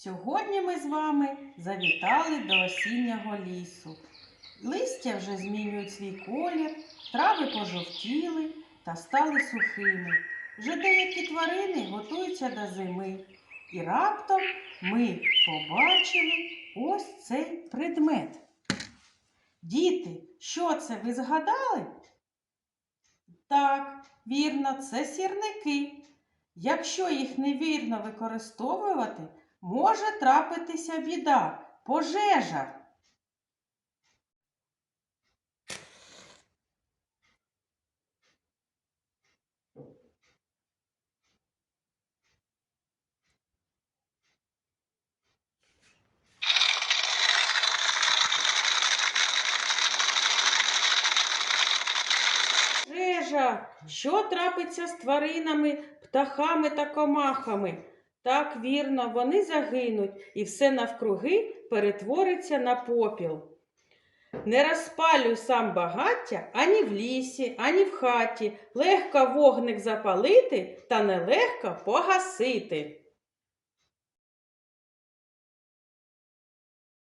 Сьогодні ми з вами завітали до осіннього лісу. Листя вже змінюють свій колір, трави пожовтіли та стали сухими. Вже деякі тварини готуються до зими. І раптом ми побачили ось цей предмет. Діти, що це ви згадали? Так, вірно, це сірники. Якщо їх невірно використовувати, може трапитися біда, пожежа. Що трапиться з тваринами, птахами та комахами? Так вірно, вони загинуть, і все навкруги перетвориться на попіл. Не розпалюй сам багаття ані в лісі, ані в хаті. Легко вогник запалити та нелегко погасити.